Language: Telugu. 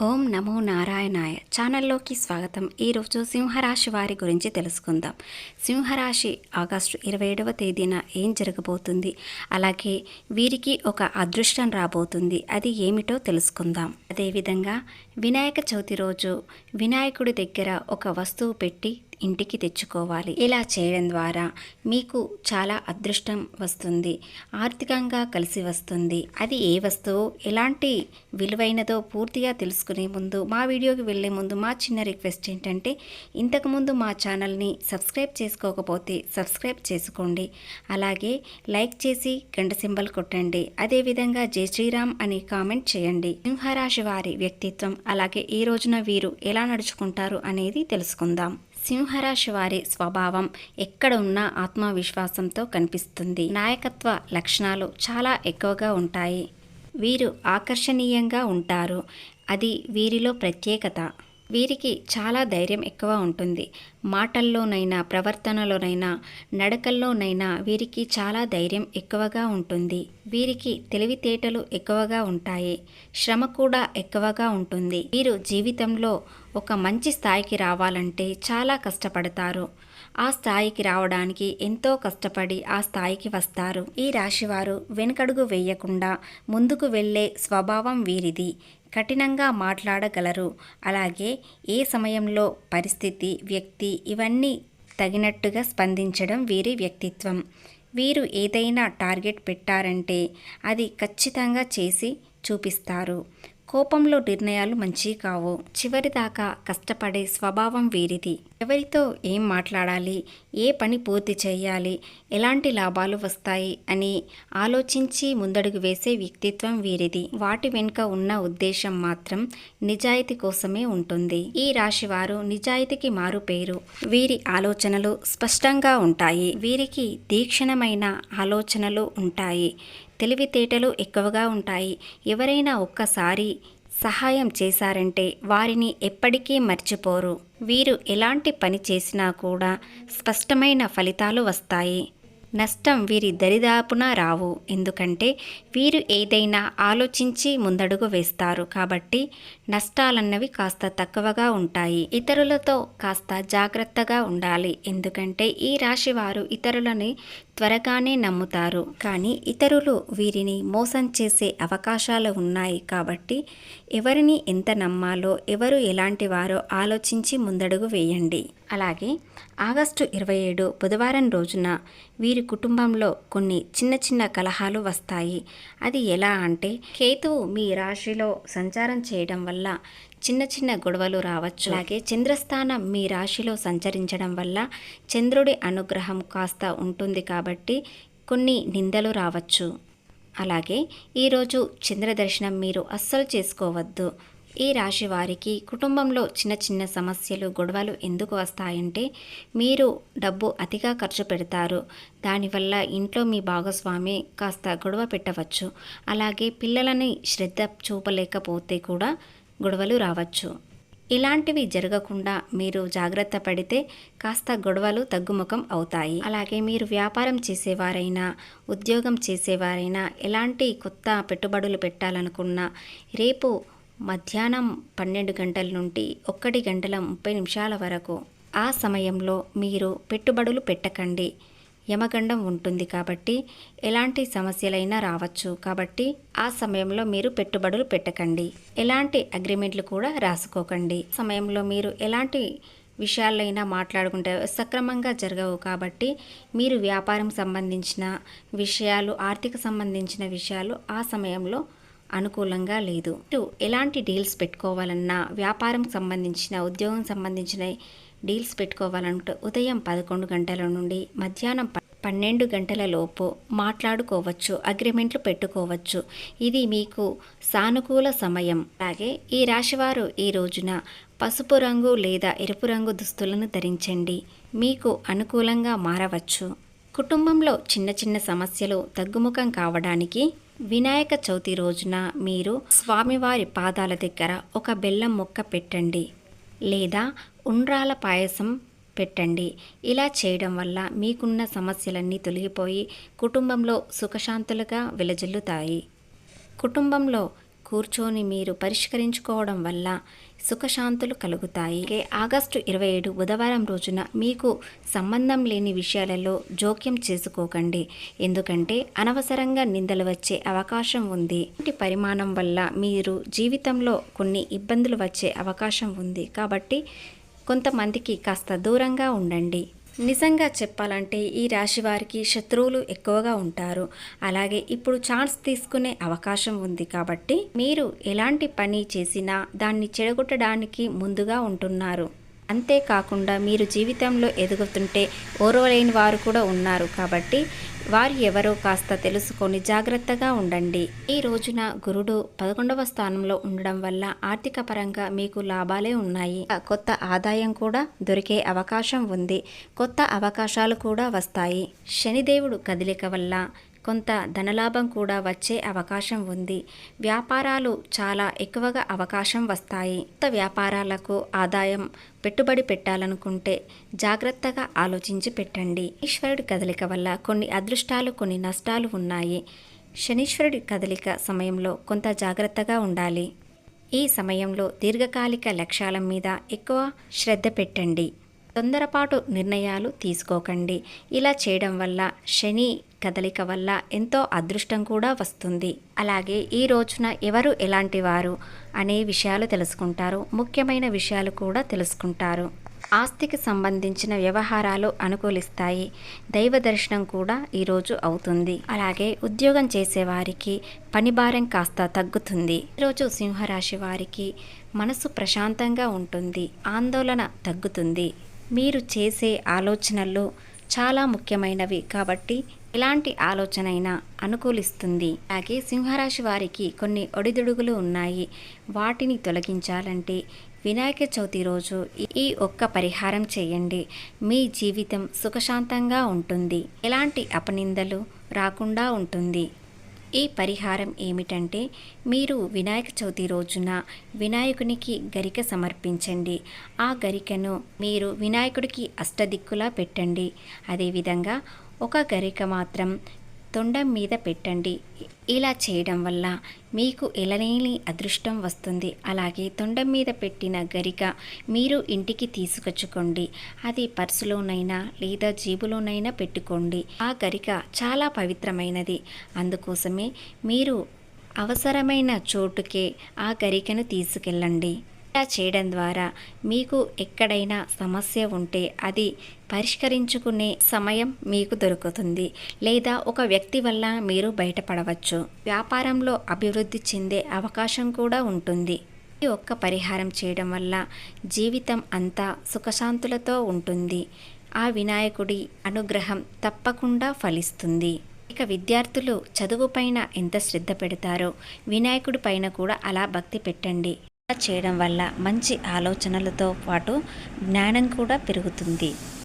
ఓం నమో నారాయణాయ ఛానల్లోకి స్వాగతం. ఈరోజు సింహరాశి వారి గురించి తెలుసుకుందాం. సింహరాశి ఆగస్టు ఇరవై ఏడవ తేదీన ఏం జరగబోతుంది? అలాగే వీరికి ఒక అదృష్టం రాబోతుంది. అది ఏమిటో తెలుసుకుందాం. అదేవిధంగా వినాయక చవితి రోజు వినాయకుడి దగ్గర ఒక వస్తువు పెట్టి ఇంటికి తెచ్చుకోవాలి. ఇలా చేయడం ద్వారా మీకు చాలా అదృష్టం వస్తుంది. ఆర్థికంగా కలిసి వస్తుంది. అది ఏ వస్తువు ఎలాంటి విలువైనదో పూర్తిగా తెలుసుకునే ముందు మా వీడియోకి వెళ్ళే ముందు మా చిన్న రిక్వెస్ట్ ఏంటంటే ఇంతకుముందు మా ఛానల్ని సబ్స్క్రైబ్ చేసుకోకపోతే సబ్స్క్రైబ్ చేసుకోండి. అలాగే లైక్ చేసి గంట సింబల్ కొట్టండి. అదేవిధంగా జై శ్రీరామ్ అని కామెంట్ చేయండి. సింహరాశి వారి వ్యక్తిత్వం అలాగే ఈ రోజున వీరు ఎలా నడుచుకుంటారు అనేది తెలుసుకుందాం. సింహరాశి వారి స్వభావం ఎక్కడ ఉన్నా ఆత్మవిశ్వాసంతో కనిపిస్తుంది. నాయకత్వ లక్షణాలు చాలా ఎక్కువగా ఉంటాయి. వీరు ఆకర్షణీయంగా ఉంటారు. అది వీరిలో ప్రత్యేకత. వీరికి చాలా ధైర్యం ఎక్కువ ఉంటుంది. మాటల్లోనైనా ప్రవర్తనలోనైనా నడకల్లోనైనా వీరికి చాలా ధైర్యం ఎక్కువగా ఉంటుంది. వీరికి తెలివితేటలు ఎక్కువగా ఉంటాయి. శ్రమ కూడా ఎక్కువగా ఉంటుంది. వీరు జీవితంలో ఒక మంచి స్థాయికి రావాలంటే చాలా కష్టపడతారు. ఆ స్థాయికి రావడానికి ఎంతో కష్టపడి ఆ స్థాయికి వస్తారు. ఈ రాశివారు వెనుకడుగు వేయకుండా ముందుకు వెళ్ళే స్వభావం వీరిది. కఠినంగా మాట్లాడగలరు. అలాగే ఏ సమయంలో పరిస్థితి వ్యక్తి ఇవన్నీ తగినట్టుగా స్పందించడం వీరి వ్యక్తిత్వం. వీరు ఏదైనా టార్గెట్ పెట్టారంటే అది ఖచ్చితంగా చేసి చూపిస్తారు. కోపంలో నిర్ణయాలు మంచివి కావు. చివరిదాకా కష్టపడే స్వభావం వీరిది. ఎవరితో ఏం మాట్లాడాలి? ఏ పని పూర్తి చేయాలి? ఎలాంటి లాభాలు వస్తాయి? అని ఆలోచించి ముందడుగు వేసే వ్యక్తిత్వం వీరిది. వాటి వెనుక ఉన్న ఉద్దేశం మాత్రం నిజాయితీ కోసమే ఉంటుంది. ఈ రాశి వారు నిజాయితీకి మారు పేరు. వీరి ఆలోచనలు స్పష్టంగా ఉంటాయి. వీరికి తీక్షణమైన ఆలోచనలు ఉంటాయి. తెలివితేటలు ఎక్కువగా ఉంటాయి. ఎవరైనా ఒక్కసారి సహాయం చేశారంటే వారిని ఎప్పటికీ మర్చిపోరు. వీరు ఎలాంటి పని చేసినా కూడా స్పష్టమైన ఫలితాలు వస్తాయి. నష్టం వీరి దరిదాపున రావు. ఎందుకంటే వీరు ఏదైనా ఆలోచించి ముందడుగు వేస్తారు. కాబట్టి నష్టాలన్నవి కాస్త తక్కువగా ఉంటాయి. ఇతరులతో కాస్త జాగ్రత్తగా ఉండాలి. ఎందుకంటే ఈ రాశి వారు ఇతరులని త్వరగానే నమ్ముతారు. కానీ ఇతరులు వీరిని మోసం చేసే అవకాశాలు ఉన్నాయి కాబట్టి ఎవరిని ఎంత నమ్మాలో ఎవరు ఎలాంటి వారో ఆలోచించి ముందడుగు వేయండి. అలాగే ఆగస్టు ఇరవై ఏడు బుధవారం రోజున వీరి కుటుంబంలో కొన్ని చిన్న చిన్న కలహాలు వస్తాయి. అది ఎలా అంటే కేతువు మీ రాశిలో సంచారం చేయడం వల్ల చిన్న చిన్న గొడవలు రావచ్చు. అలాగే చంద్రస్థానం మీ రాశిలో సంచరించడం వల్ల చంద్రుడి అనుగ్రహం కాస్త ఉంటుంది కాబట్టి కొన్ని నిందలు రావచ్చు. అలాగే ఈరోజు చంద్రదర్శనం మీరు అస్సలు చేసుకోవద్దు. ఈ రాశి వారికి కుటుంబంలో చిన్న చిన్న సమస్యలు గొడవలు ఎందుకు వస్తాయంటే మీరు డబ్బు అతిగా ఖర్చు పెడతారు. దానివల్ల ఇంట్లో మీ భాగస్వామి కాస్త గొడవ పెట్టవచ్చు. అలాగే పిల్లలని శ్రద్ధ చూపలేకపోతే కూడా గొడవలు రావచ్చు. ఇలాంటివి జరగకుండా మీరు జాగ్రత్త పడితే కాస్త గొడవలు తగ్గుముఖం అవుతాయి. అలాగే మీరు వ్యాపారం చేసేవారైనా ఉద్యోగం చేసేవారైనా ఎలాంటి కొత్త పెట్టుబడులు పెట్టాలనుకున్నా రేపు మధ్యాహ్నం పన్నెండు గంటల నుండి ఒక్కటి గంటల ముప్పై నిమిషాల వరకు ఆ సమయంలో మీరు పెట్టుబడులు పెట్టకండి. యమగండం ఉంటుంది కాబట్టి ఎలాంటి సమస్యలైనా రావచ్చు. కాబట్టి ఆ సమయంలో మీరు పెట్టుబడులు పెట్టకండి. ఎలాంటి అగ్రిమెంట్లు కూడా రాసుకోకండి. సమయంలో మీరు ఎలాంటి విషయాలైనా మాట్లాడుకుంటే సక్రమంగా జరగవు కాబట్టి మీరు వ్యాపారం సంబంధించిన విషయాలు ఆర్థిక సంబంధించిన విషయాలు ఆ సమయంలో అనుకూలంగా లేదు. ఎలాంటి డీల్స్ పెట్టుకోవాలన్నా వ్యాపారం సంబంధించిన ఉద్యోగం సంబంధించిన డీల్స్ పెట్టుకోవాలంటే ఉదయం పదకొండు గంటల నుండి మధ్యాహ్నం పన్నెండు గంటల లోపు మాట్లాడుకోవచ్చు అగ్రిమెంట్లు పెట్టుకోవచ్చు. ఇది మీకు సానుకూల సమయం. అలాగే ఈ రాశివారు ఈ రోజున పసుపు రంగు లేదా ఎరుపు రంగు దుస్తులను ధరించండి. మీకు అనుకూలంగా మారవచ్చు. కుటుంబంలో చిన్న చిన్న సమస్యలు తగ్గుముఖం కావడానికి వినాయక చవితి రోజున మీరు స్వామివారి పాదాల దగ్గర ఒక బెల్లం మొక్క పెట్టండి. లేదా ఉండ్రాల పాయసం పెట్టండి. ఇలా చేయడం వల్ల మీకున్న సమస్యలన్నీ తొలగిపోయి కుటుంబంలో సుఖశాంతులుగా వెలజల్లుతాయి. కుటుంబంలో కూర్చొని మీరు పరిష్కరించుకోవడం వల్ల సుఖశాంతులు కలుగుతాయి. ఆగస్టు ఇరవై ఏడు బుధవారం రోజున మీకు సంబంధం లేని విషయాలలో జోక్యం చేసుకోకండి. ఎందుకంటే అనవసరంగా నిందలు వచ్చే అవకాశం ఉంది. ఇంటి పరిమాణం వల్ల మీరు జీవితంలో కొన్ని ఇబ్బందులు వచ్చే అవకాశం ఉంది. కాబట్టి కొంతమందికి కాస్త దూరంగా ఉండండి. నిజంగా చెప్పాలంటే ఈ రాశి వారికి శత్రువులు ఎక్కువగా ఉంటారు. అలాగే ఇప్పుడు ఛాన్స్ తీసుకునే అవకాశం ఉంది కాబట్టి మీరు ఎలాంటి పని చేసినా దాన్ని చెడగొట్టడానికి ముందుగా ఉంటున్నారు. అంతేకాకుండా మీరు జీవితంలో ఎదుగుతుంటే ఓర్వలేని వారు కూడా ఉన్నారు కాబట్టి వారు ఎవరో కాస్త తెలుసుకొని జాగ్రత్తగా ఉండండి. ఈ రోజున గురుడు పదకొండవ స్థానంలో ఉండడం వల్ల ఆర్థిక పరంగా మీకు లాభాలే ఉన్నాయి. కొత్త ఆదాయం కూడా దొరికే అవకాశం ఉంది. కొత్త అవకాశాలు కూడా వస్తాయి. శనిదేవుడు కదలిక వల్ల కొంత ధనలాభం కూడా వచ్చే అవకాశం ఉంది. వ్యాపారాలు చాలా ఎక్కువగా అవకాశం వస్తాయి. కొత్త వ్యాపారాలకు ఆదాయం పెట్టుబడి పెట్టాలనుకుంటే జాగ్రత్తగా ఆలోచించి పెట్టండి. ఈశ్వరుడి కదలిక వల్ల కొన్ని అదృష్టాలు కొన్ని నష్టాలు ఉన్నాయి. శనీశ్వరుడి కదలిక సమయంలో కొంత జాగ్రత్తగా ఉండాలి. ఈ సమయంలో దీర్ఘకాలిక లక్ష్యాల మీద ఎక్కువ శ్రద్ధ పెట్టండి. తొందరపాటు నిర్ణయాలు తీసుకోకండి. ఇలా చేయడం వల్ల శని కదలిక వల్ల ఎంతో అదృష్టం కూడా వస్తుంది. అలాగే ఈ రోజున ఎవరు ఎలాంటి వారు అనే విషయాలు తెలుసుకుంటారు. ముఖ్యమైన విషయాలు కూడా తెలుసుకుంటారు. ఆస్తికి సంబంధించిన వ్యవహారాలు అనుకూలిస్తాయి. దైవ దర్శనం కూడా ఈరోజు అవుతుంది. అలాగే ఉద్యోగం చేసేవారికి పని భారం కాస్త తగ్గుతుంది. ఈరోజు సింహరాశి వారికి మనసు ప్రశాంతంగా ఉంటుంది. ఆందోళన తగ్గుతుంది. మీరు చేసే ఆలోచనలు చాలా ముఖ్యమైనవి కాబట్టి ఎలాంటి ఆలోచన అయినా అనుకూలిస్తుంది. అలాగే సింహరాశి వారికి కొన్ని ఒడిదుడుగులు ఉన్నాయి. వాటిని తొలగించాలంటే వినాయక చవితి రోజు ఈ ఒక్క పరిహారం చేయండి. మీ జీవితం సుఖశాంతంగా ఉంటుంది. ఎలాంటి అపనిందలు రాకుండా ఉంటుంది. ఈ పరిహారం ఏమిటంటే మీరు వినాయక చవితి రోజున వినాయకునికి గరిక సమర్పించండి. ఆ గరికను మీరు వినాయకుడికి అష్టదిక్కులా పెట్టండి. అదేవిధంగా ఒక గరిక మాత్రం తొండం మీద పెట్టండి. ఇలా చేయడం వల్ల మీకు ఎలనేని అదృష్టం వస్తుంది. అలాగే తొండం మీద పెట్టిన గరిక మీరు ఇంటికి తీసుకొచ్చుకోండి. అది పర్సులోనైనా లేదా జేబులోనైనా పెట్టుకోండి. ఆ గరిక చాలా పవిత్రమైనది. అందుకోసమే మీరు అవసరమైన చోటుకే ఆ గరికను తీసుకెళ్ళండి. ఇలా చేయడం ద్వారా మీకు ఎక్కడైనా సమస్య ఉంటే అది పరిష్కరించుకునే సమయం మీకు దొరుకుతుంది. లేదా ఒక వ్యక్తి వల్ల మీరు బయటపడవచ్చు. వ్యాపారంలో అభివృద్ధి చెందే అవకాశం కూడా ఉంటుంది. ఈ ఒక్క పరిహారం చేయడం వల్ల జీవితం అంతా సుఖశాంతులతో ఉంటుంది. ఆ వినాయకుడి అనుగ్రహం తప్పకుండా ఫలిస్తుంది. ఇక విద్యార్థులు చదువుపైన ఎంత శ్రద్ధ పెడతారో వినాయకుడి పైన కూడా అలా భక్తి పెట్టండి. చేయడం వల్ల మంచి ఆలోచనలతో పాటు జ్ఞానం కూడా పెరుగుతుంది.